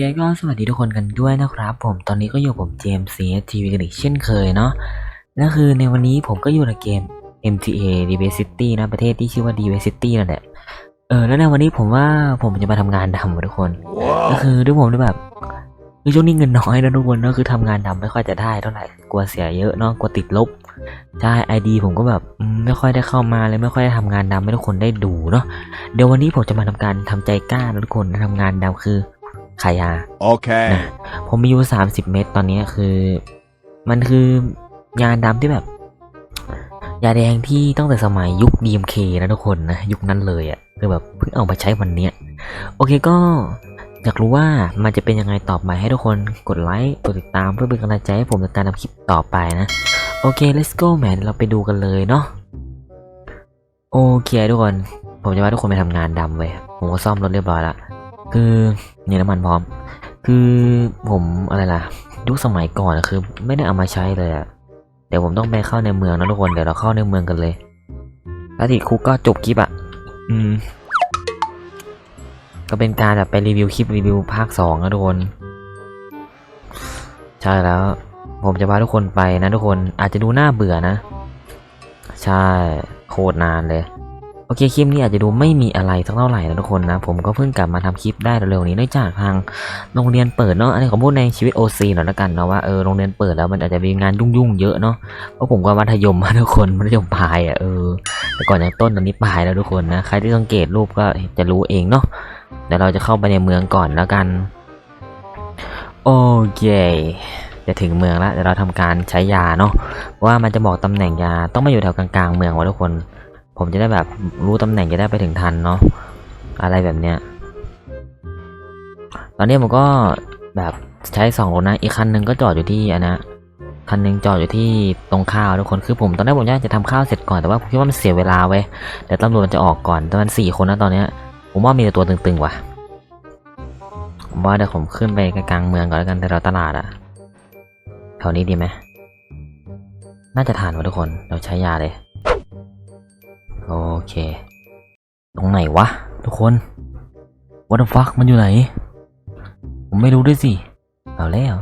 เคก็สวัสดีทุกคนกันด้วยนะครับ ผมตอนนี้ก็อยู่ผมเจมส์ CSTV กันอีกเช่นเคยเนาะนั่นคือในวันนี้ผมก็อยู่ในเกม MTA Diversity นะประเทศที่ชื่อว่า Diversity นั่นแหละเออแล้วในวันนี้ผมว่าผมจะมาทำงานดำกับทุกคนก็คือด้วยผมด้วยแบบคือช่วงนี้เงินน้อยนะทุกคนก็คือทำงานดำไม่ค่อยจะได้เท่าไหร่กลัวเสียเยอะเนาะกลัวติดลบใช่ไอดีผมก็แบบอืมไม่ค่อยได้เข้ามาเลยไม่ค่อยได้ทำงานดำให้ทุกคนได้ดูเนาะเดี๋ยววันนี้ผมจะมาทำการทำใจกล้านะทุกคนทำงานดำคือ ขายยา Okay. นะผมมีอยู่สามสิบเม็ดตอนนี้คือ มันคือยาดำที่แบบ ยาแดงที่ตั้งแต่สมัยยุค DMK นะทุกคนนะยุคนั้นเลยอะ่ะคือแบบเพิ่งเอามาใช้วันเนี้ยโอเคก็อยากรู้ว่ามันจะเป็นยังไงต่อไปให้ทุกคนกดไลค์กดติดตามเพื่อเป็นกำลังใจให้ผมในการทำคลิปต่อไปนะ โอเค let's go man เราไปดูกันเลยเนาะโอเคทุกคน ผมจะพาทุกคนไปทำงานดำเว้ยผมก็ซ่อมรถเรียบร้อยละ คือเนี่ยน้ำมันพร้อม คือผมอะไรล่ะยุคสมัยก่อนอะคือ ไม่ได้เอามาใช้เลยอะเดี๋ยวผมต้องไปเข้าในเมืองนะทุกคนเดี๋ยวเราเข้าในเมืองกันเลยถ้าติดคุกก็จบคลิปอะอืม ก็เป็นการแบบไปรีวิวคลิปรีวิวภาคสองนะทุกคน ใช่แล้ว ผมจะพาทุกคนไปนะทุกคนอาจจะดูน่าเบื่อนะ ใช่โคตรนานเลย โอเคคลิปนี้อาจจะดูไม่มีอะไรสักเท่าไหร่นะทุกคนนะผมก็เพิ่งกลับมาทำคลิปได้เร็วๆนี้เนื่องจากทางโรงเรียนเปิดเนาะอันนี้ขอพูดในชีวิต OC หน่อยละกันเนาะว่าเออโรงเรียนเปิดแล้วมันอาจจะมีงานยุ่งๆเยอะเนาะเพราะผมก็มัธยมมาทุกคนมัธยมปลายอะเออแต่ก่อนอย่างต้นตอนนี้ปลายแล้วทุกคนนะใครที่สังเกตรูปก็จะรู้เองเนาะเดี๋ยวเราจะเข้าไปในเมืองก่อนแล้วกันโอเคจะถึงเมืองแล้วเดี๋ยวเราทำการใช้ยาเนาะว่ามันจะบอกตำแหน่งยาต้องมาอยู่แถวกลางๆเมืองวะทุกคน ผมจะได้แบบรู้ตำแหน่งจะได้ไปถึงทันเนาะอะไรแบบเนี้ยตอนนี้ผมก็แบบใช้สองรถนะอีกคันหนึ่งก็จอดอยู่ที่อันนะคันหนึ่งจอดอยู่ที่ตรงข้าวทุกคนคือผมตอนแรกผมอยากจะทำข้าวเสร็จก่อนแต่ว่าผมคิดว่ามันเสียเวลาเว้ยเดี๋ยวตำรวจมันจะออกก่อนแต่มันสี่คนนะตอนเนี้ย ผมว่ามีแต่ตัวตึงๆว่ะผมว่าเดี๋ยวผมขึ้นไปกลางเมืองก่อนแล้วกันแต่เราตลาดอะแถวนี้ดีไหมน่าจะทานวะทุกคนเราใช้ยาเลย โอเค ตรงไหนวะ ทุกคน What the fuck มันอยู่ไหน ผมไม่รู้ด้วยสิ เอาแล้ว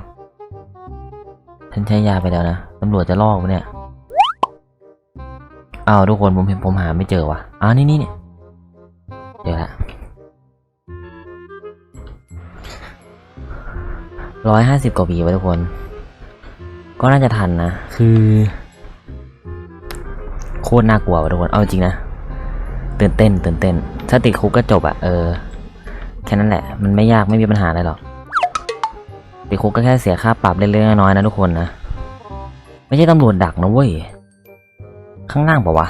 ฉันใช้ยาไปแล้วนะ ตำรวจจะลอกเนี่ยเอาทุกคนผมเห็นผมหาไม่เจอว่ะอ้าวนี่นี่เนี่ยเจอละร้อยห้าสิบกว่าปีไว้ทุกคน ก็น่าจะทันนะ คือ โคตรน่ากลัวทุกคน เอาจริงนะตื่นเต้นตื่นเต้น ถ้าติดคุกก็จบอะเออ แค่นั้นแหละ มันไม่ยากไม่มีปัญหาอะไรหรอก ติดคุกก็แค่เสียค่าปรับเล็กๆน้อยๆนะทุกคนนะ ไม่ใช่ตำรวจดักนะเว้ย ข้างล่างปะวะ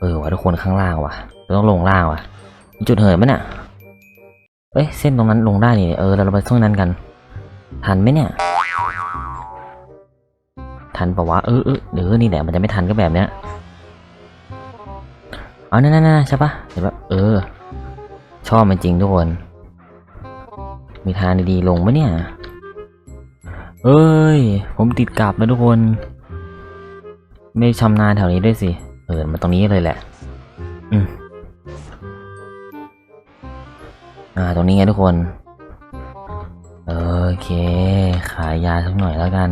เออวะทุกคนข้างล่างวะต้องลงล่างวะมีจุดเหินไหมเนี่ยเอ้ยเส้นตรงนั้นลงได้นี่เออเราไปช่วงนั้นกัน ทันไหมเนี่ย ทันปะวะเออเออเดี๋ยวนี่แหละมันจะไม่ทันก็แบบเนี้ยเอ๋อนั่นนั่นใช่ปะเห็นปะเออ ชอบมันจริงทุกคน มีทางดีๆลงมะเนี่ย เอ้ย ผมติดกลับนะทุกคน ไม่ชำนาญแถวนี้ด้วยสิ เออมาตรงนี้เลยแหละ อืมอ่า ตรงนี้ไงทุกคน โอเค ขายยาสักหน่อยแล้วกัน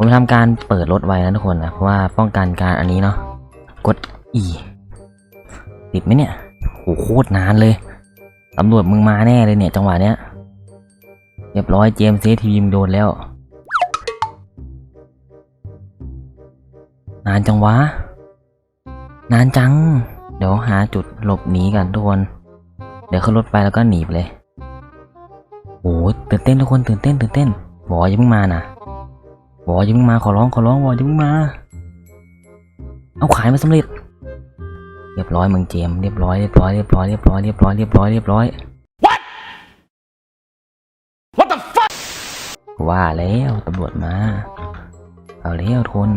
ผมจะทำการเปิดรถไว้นะทุกคนนะเพราะว่าป้องกันการอันนี้เนาะกด E ติดไหมเนี่ยโหโคตรนานเลยตำรวจมึงมาแน่เลยเนี่ยจังหวะเนี้ยเรียบร้อยเจมส์เซทีมโดนแล้ว นานจังวะ นานจัง เดี๋ยวหาจุดหลบหนีกันทุกคน เดี๋ยวขึ้นรถไปแล้วก็หนีไปเลยโอ้ตื่นเต้นทุกคนตื่นเต้นตื่นเต้นบออย่าเพิ่งมานะ บออย่าเพิ่งมาขอร้องขอร้องบออย่าเพิ่งมา เอาขายมาสำเร็จ เรียบร้อยมึงเจมส์เรียบร้อยเรียบร้อยเรียบร้อยเรียบร้อยเรียบร้อยเรียบร้อยเรียบร้อย What the fuck? ว่าแล้วตำรวจมา เอาแล้วทุกคน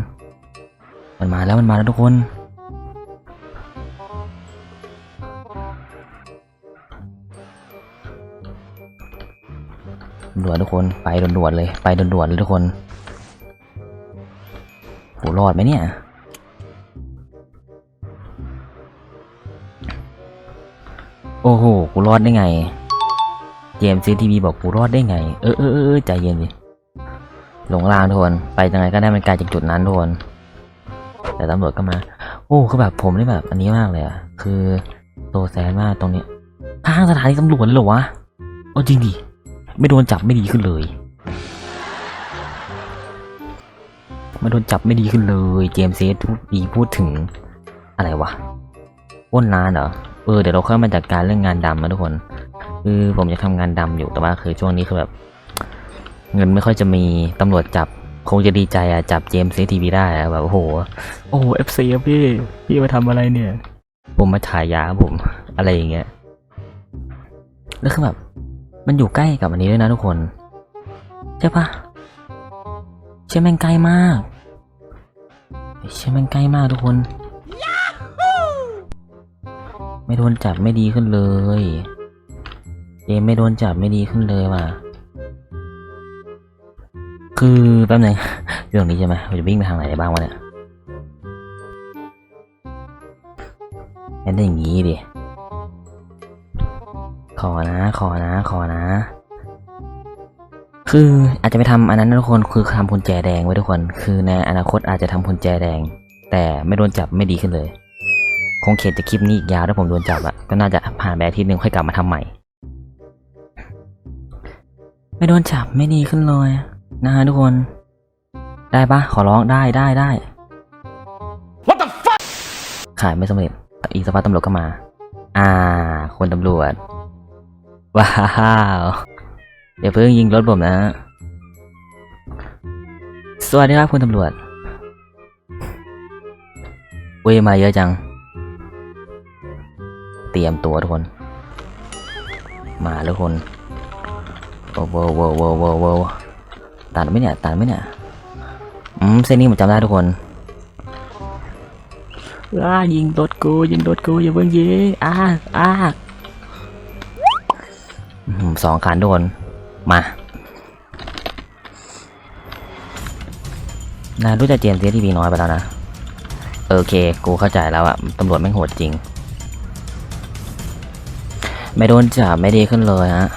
มันมาแล้วมันมาแล้วทุกคนด่วนๆทุกคนไปด่วนๆเลย ไปด่วนๆเลยทุกคนโห รอดไหมเนี่ย โอ้โห กูรอดได้ไง เจมซีทีวีบอกกูรอดได้ไง เออเออเออใจเย็นดิ หลงลางทุกคน ไปยังไงก็ได้มันไกลจากจุดนั้นทุกคน แต่ตำรวจก็มา โอ้คือแบบผมนี่แบบ อันนี้มากเลยอะคือโตแซนมากตรงนี้ข้างสถานีตำรวจเลยเหรอวะเอาจริงดิ ไม่โดนจับไม่ดีขึ้นเลย ไม่โดนจับไม่ดีขึ้นเลยเจมส์เซฟพูดดีพูดถึงอะไรวะปล้นร้านเหรอเออเดี๋ยวเราค่อยมาจัดการเรื่องงานดำนะทุกคนคือผมจะทำงานดำอยู่แต่ว่าคือช่วงนี้คือแบบ เงินไม่ค่อยจะมีตำรวจจับ คงจะดีใจอะจับเจมส์เซทีวีได้อะแบบโอ้โหโอ้เอฟซีพี่พี่มาทำอะไรเนี่ย ผมมาถ่ายยาครับผมอะไรอย่างเงี้ยแล้วคือแบบ มันอยู่ใกล้กับอันนี้ด้วยนะทุกคน ใช่ปะเชื่อแม่งใกล้มาก เชื่อแม่งใกล้มากทุกคน ไม่โดนจับไม่ดีขึ้นเลยเจมไม่โดนจับไม่ดีขึ้นเลยว่ะ คือแป๊บนึงเรื่องนี้ใช่ไหมเราจะวิ่งไปทางไหนได้บ้างวะเนี่ยงั้นได้อย่างงี้ดิ ขอนะ ขอนะ ขอนะ คืออาจจะไปทำอันนั้นนะทุกคนคือทำกุญแจแดงไว้ทุกคน คือในอนาคตอาจจะทำกุญแจแดง แต่ไม่โดนจับไม่ดีขึ้นเลย คงเขียนจะคลิปนี้อีกยาวถ้าผมโดนจับอะก็น่าจะผ่านไปอาทิตย์หนึ่งค่อยกลับมาทำใหม่ ไม่โดนจับไม่ดีขึ้นเลยนะฮะทุกคน ได้ปะขอร้องได้ได้ได้ What the fuck? ขายไม่สำเร็จแต่อีกสักพักตำรวจก็มา อ่า คนตำรวจ ว้าว อย่าเพิ่งยิงรถผมนะสวัสดีครับคุณตำรวจเว้ยมาเยอะจัง เตรียมตัวทุกคน มาทุกคนโอ้โหโว้โว้โว้โว้ตัดไหมเนี่ยตัดไหมเนี่ยอืมเส้นนี้ผมจำได้ทุกคนอ้ายิงรถกูยิงรถกูอย่าเพิ่งยิงอ้าอ้าอื้อหือสองคันทุกคน มานายรู้จักเจมส์เซียทีวีน้อยไปแล้วนะโอเค กูเข้าใจแล้วอะตำรวจแม่งโหดจริง ไม่โดนจับไม่ดีขึ้นเลยฮะ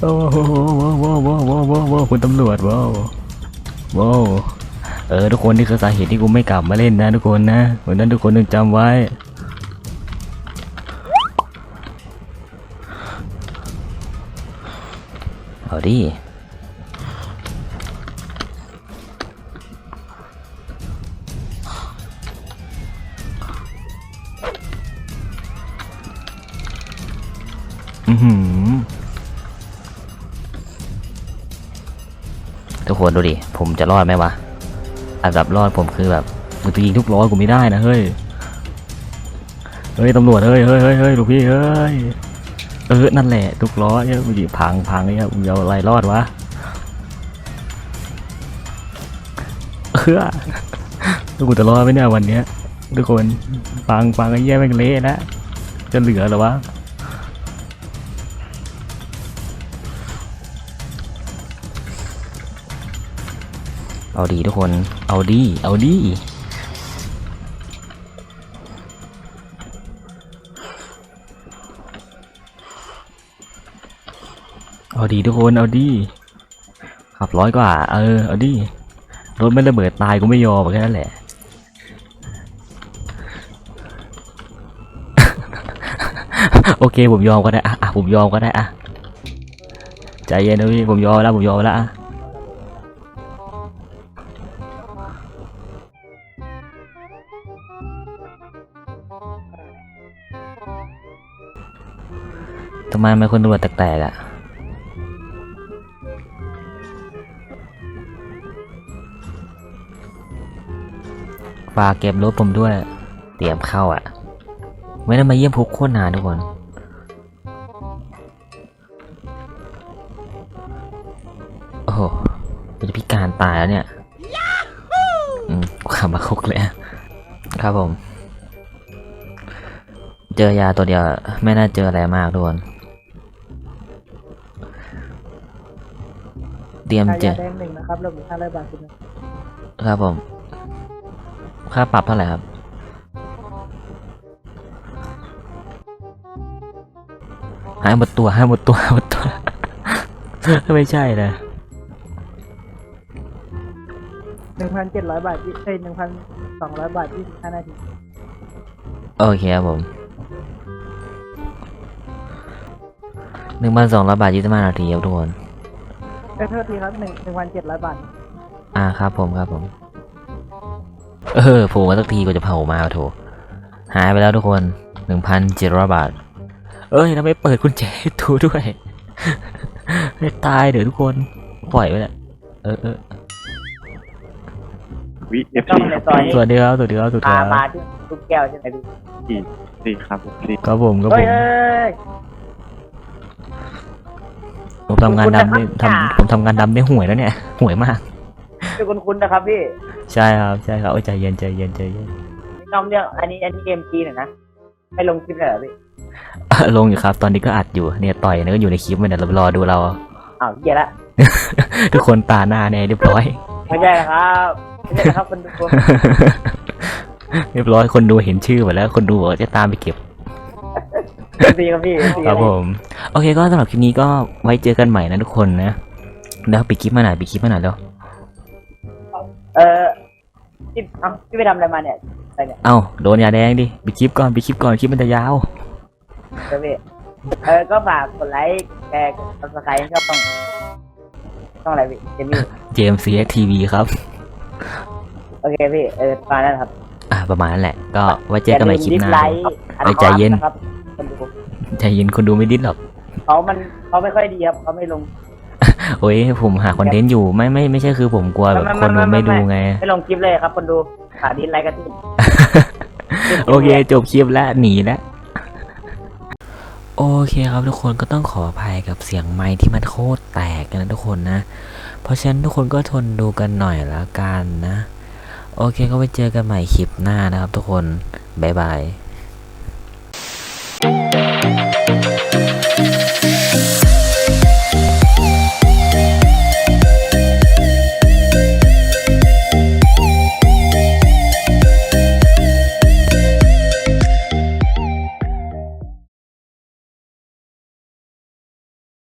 โอ้โหว้โว้โว้โว้โว้โว้คุณตำรวจว้โว้เออทุกคนนี่คือสาเหตุที่กูไม่กลับมาเล่นนะ ทุกคนนะวันนั้นทุกคนต้องจำไว้เอาดิอือหือ คนดูดิ ผมจะรอดไหมวะ อันดับรอดผมคือแบบมึงจะยิงทุกร้อยกูไม่ได้นะเฮ้ย เฮ้ยตำรวจเฮ้ยเฮ้ยเฮ้ยเฮ้ยลูกพี่เฮ้ย เออ นั่นแหละทุกร้อยเนี่ยมึงยิงพังพังเนี่ยมึงจะอะไรรอดวะ เออแล้วกูจะรอดไหมเนี่ยวันเนี้ยทุกคนฟังฟังไอ้แย่แม่งเละแล้วจะเหลือหรอวะ เอาดีทุกคน เอาดี เอาดี เอาดีทุกคน เอาดี ขับร้อยกว่า เออ เอาดิรถไม่ระเบิดตายกูไม่ยอมแค่นั้นแหละโอเคผมยอมก็ได้อะอะผมยอมก็ได้อะใจเย็นนะพี่ผมยอมแล้วผมยอมแล้วอะ ทำไมไม่คนตำรวจแตกๆอะฝากเก็บรถผมด้วย เตรียมเข้าอะ ไม่ได้มาเยี่ยมพุกโคตรนานทุกคน โอ้โหมันจะพิการตายแล้วเนี่ย อืมขับมาคุกเลยอะ ครับผม เจอยาตัวเดียวไม่น่าเจออะไรมากทุกคนเตรียมค่าเจยาอแดงหนึ่งนะครับเรามีค่าร้อยบาทคุณครับผม ค่าปรับเท่าไหร่ครับหายหมดตัวหายหมดตัวหายหมดตัว ไม่ใช่นะ งพันเจ็ดร้อยบาทที่เอ้ยหนึ่งพันสองร้อยบาทยี่สิบห้านาทีโอเคครับผมหนึ่งพันสองร้อยบาทยี่สิบห้านาทีครับทุกคนเอ้ยโทษทีครับหนึ่งหนึ่งพันเจ็ดร้อยบาท อ่าครับผมครับผม เออโผล่มาสักทีก็จะเผามาโถหายไปแล้วทุกคนหนึ่งพันเจ็ดร้อยบาท เอ้ยทำไมเปิดกุญแจให้ทูด้วยให้ตายเดี๋ยวทุกคน ปล่อยไว้แหละเออเออ วิเอฟต้อซีงในครับซอยสวัสดีครับสวัสดีครับสวัสดีมาครับมาที่ลูกแก้วใช่ไหมพี่สี่ครับสี่ครับผมครับเฮ้ผยมเอ้ย ผมทำงานดำได้ขอบคุณนะครับทำผมทำงานดำได้ห่วยแล้วเนี่ยห่วยมากเป็นคุณคุณนะครับพี่ใช่ครับใช่ครับเอ้ยใจเย็นใจเย็นใจเย็น น้องเรื่องอันนี้อันนี้เอ็มจีหน่อยนะให้ลงคลิปเลยเหรอพี่อะลงอยู่ครับ ตอนนี้ก็อัดอยู่เนี่ยต่อยเนี่ยก็อยู่ในคลิปมันเนี่ยเรารอดูเรา อ้าวเหี้ยละทุกคนตาหน้าเนี่ยเรียบร้อย ไม่ใช่นะครับ ไม่ใช่นะครับคนดูเรียบร้อยคนดูเห็นชื่อหมดแล้ว คนดูบอกว่าจะตามไปเก็บ ดีครับพี่ครับผม โอเคก็สำหรับคลิปนี้ก็ไว้เจอกันใหม่นะทุกคนนะ แล้วปิดคลิปมาหน่อยปิดคลิปมาหน่อยแล้ว เออพี่เอ้าพี่ไปทำอะไรมาเนี่ยอะไรเนี่ยเอ้าโดนยาแดงดิปิดคลิปก่อนปิดคลิปก่อนคลิปมันจะยาวเออพี่เออก็ฝากกดไลค์แชร์กดซับสไครต์ชอบต้องช่องอะไรพี่เจมี่เจมซีเอ็กทีวีครับ โอเคพี่เออประมาณนั้นครับอ่าประมาณนั้นแหละ ก็ไว้เจอกันใหม่คลิปหน้าอย่าลืมดิสไลค์อันเอ้ยใจเย็นนะครับคนดูใจเย็นคนดูไม่ดิ้นหรอก เขามันเขาไม่ค่อยดีครับเขาไม่ลง โอ้ยผมหาคอนเทนต์อยู่ไม่ไม่ไม่ใช่คือผมกลัวแบบไม่คนดูไม่ไม่ไม่ดูไม่ไง ไม่ลงคลิปเลยครับคนดูขาดิสไลค์กันที่โอเค จบคลิปแล้วหนีแล้วโอเคครับทุกคนก็ต้องขออภัยกับเสียงไม้ที่มันโคตรแตกกันนะทุกคนนะ เพราะฉะนั้นทุกคนก็ทนดูกันหน่อยละกันนะ โอเคก็ไปเจอกันใหม่คลิปหน้านะครับทุกคน บ๊ายบาย